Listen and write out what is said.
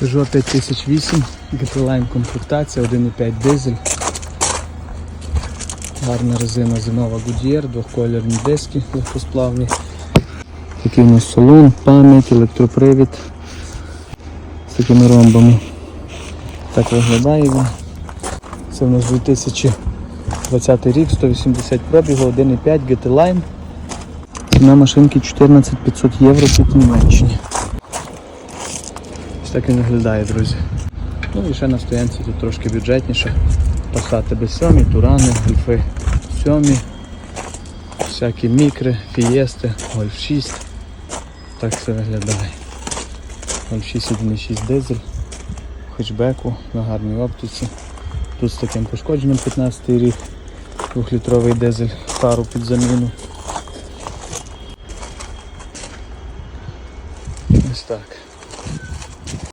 Peugeot 5008, GT-Line комплектація, 1,5 дизель. Гарна резина зимова Goodyear, двохколірні диски легкосплавні. Такий у нас салон, пам'ять, електропривід з такими ромбами. Так виглядає він. Це у нас 2020 рік, 180 пробігу, 1,5 GT Line. Ціна машинки 14 500 євро в Німеччині. Ось так він виглядає, друзі. Ну і ще на стоянці тут трошки бюджетніше. Пасати B7, турани, гольфи 7, всякі мікри, фієсти, гольф 6. Так це виглядає. Гольф 6 1.6 дизель, хетчбеку на гарній оптиці. Тут з таким пошкодженням 15 рік, 2-літровий дизель, пару під заміну. Ось так.